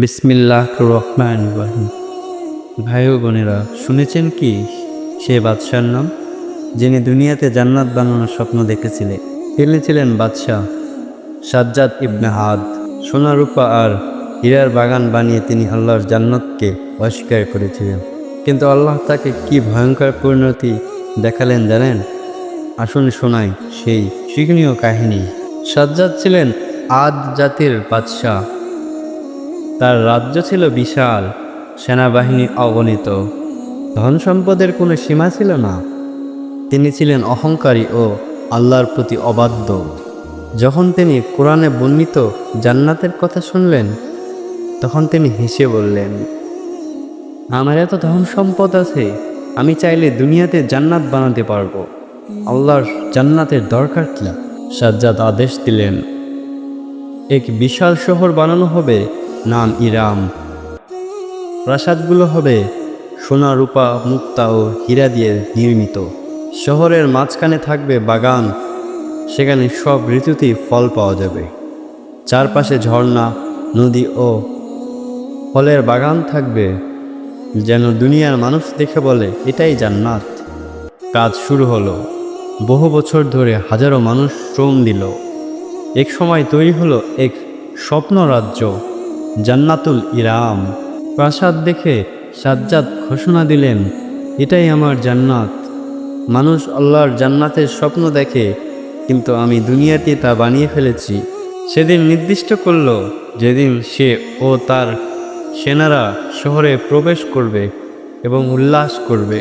বিসমিল্লাহ রহমান রাহিম। ভাই বোনেরা, শুনেছেন কি সে বাদশার নাম? যিনি দুনিয়াতে জান্নাত বানানোর স্বপ্ন দেখেছিলেন, তিনি ছিলেন বাদশাহ সাজ্জাদ ইবনে হাদ। সোনা, রূপা আর হীরার বাগান বানিয়ে তিনি আল্লাহর জান্নাতকে অস্বীকার করেছিলেন। কিন্তু আল্লাহ তাকে কি ভয়ঙ্কর পরিণতি দেখালেন জানেন? আসুন শোনাই সেই শিক্ষণীয় কাহিনী। সাজ্জাদ ছিলেন আদ জাতির বাদশাহ। তার রাজ্য ছিল বিশাল, সেনাবাহিনী অগণিত। ধন সম্পদের কোনো সীমা ছিল না। তিনি ছিলেন অহংকারী ও আল্লাহর প্রতি অবাধ্য। যখন তিনি কোরআনে বর্ণিত জান্নাতের কথা শুনলেন, তখন তিনি হেসে বললেন, আমার এত ধন সম্পদ আছে, আমি চাইলে দুনিয়াতে জান্নাত বানাতে পারব। আল্লাহর জান্নাতের দরকার কি? সাজ্জাদ আদেশ দিলেন, এক বিশাল শহর বানানো হবে নাম ইরাম। প্রাসাদগুলো হবে সোনা, রূপা, মুক্তা ও হীরা দিয়ে নির্মিত। শহরের মাঝখানে থাকবে বাগান, সেখানে সব ঋতুতেই ফল পাওয়া যাবে। চারপাশে ঝর্ণা, নদী ও ফলের বাগান থাকবে, যেন দুনিয়ার মানুষ দেখে বলে, এটাই জান্নাত। কাজ শুরু হলো। বহু বছর ধরে হাজারো মানুষ শ্রম দিল। এক সময় তৈরি হলো এক স্বপ্ন রাজ্য জান্নাতুল ইরাম। প্রাসাদ দেখে সাজ্জাদ ঘোষণা দিলেন, এটাই আমার জান্নাত। মানুষ আল্লাহর জান্নাতের স্বপ্ন দেখে, কিন্তু আমি দুনিয়াতে তা বানিয়ে ফেলেছি। সেদিন নির্দিষ্ট করল যেদিন সে ও তার সেনারা শহরে প্রবেশ করবে এবং উল্লাস করবে।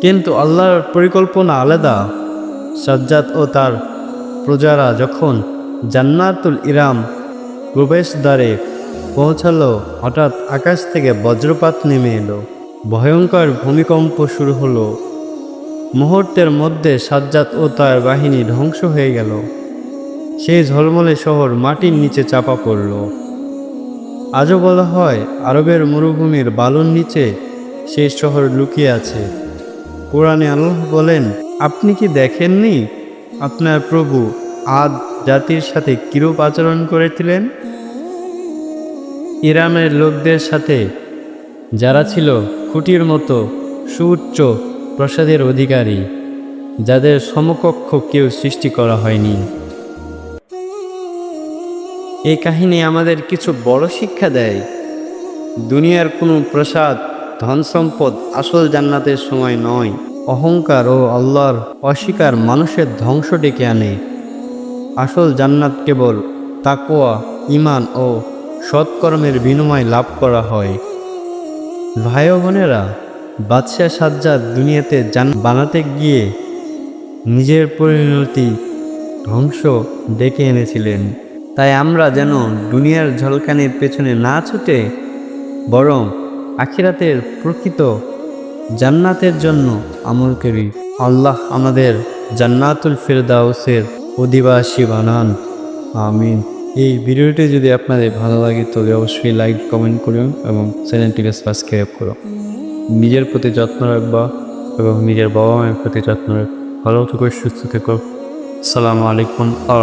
কিন্তু আল্লাহর পরিকল্পনা আলাদা। সাজ্জাদ ও তার প্রজারা যখন জান্নাতুল ইরাম প্রবেশদ্বারে পৌঁছালো, হঠাৎ আকাশ থেকে বজ্রপাত নেমে এলো। ভয়ঙ্কর ভূমিকম্প শুরু হলো। মুহূর্তের মধ্যে সাজ্জাদ ও তার বাহিনী ধ্বংস হয়ে গেল। সেই ঝলমলে শহর মাটির নিচে চাপা পড়ল। আজও বলা হয়, আরবের মরুভূমির বালুর নিচে সেই শহর লুকিয়ে আছে। কোরআনে আল্লাহ বলেন, আপনি কি দেখেননি? আপনার প্রভু আদ জাতির সাথে কিরূপ আচরণ করেছিলেন? ইরামের লোকদের সাথে, যারা ছিল খুঁটির মতো সুউচ্চ প্রসাদের অধিকারী, যাদের সমকক্ষ কেউ সৃষ্টি করা হয়নি। এই কাহিনী আমাদের কিছু বড় শিক্ষা দেয়। দুনিয়ার কোনো প্রসাদ ধন সম্পদ আসল জান্নাতের সময় নয়। অহংকার ও আল্লাহর অস্বীকার মানুষের ধ্বংস ডেকে আনে। আসল জান্নাত কেবল তাকোয়া ইমান ও সৎকর্মের বিনিময় লাভ করা হয়। ভাই বোনেরা, বাদশাহ সাজ্জাদ দুনিয়াতে জান বানাতে গিয়ে নিজের পরিণতি ধ্বংস ডেকে এনেছিলেন। তাই আমরা যেন দুনিয়ার ঝলকানির পেছনে না ছুটে বরং আখিরাতের প্রকৃত জান্নাতের জন্য আমল করি। আল্লাহ আমাদের জান্নাতুল ফেরদাউসের অধিবাসী বানান। আমিন। এই ভিডিওটি যদি আপনাদের ভালো লাগে তবে অবশ্যই লাইক কমেন্ট করুন এবং চ্যানেলটিকে সাবস্ক্রাইব করুন। নিজের প্রতি যত্ন রাখবা এবং নিজের বাবা মায়ের প্রতি যত্ন রাখ ভালো থেকো, সুস্থ থেকো। সালামু আলাইকুম আ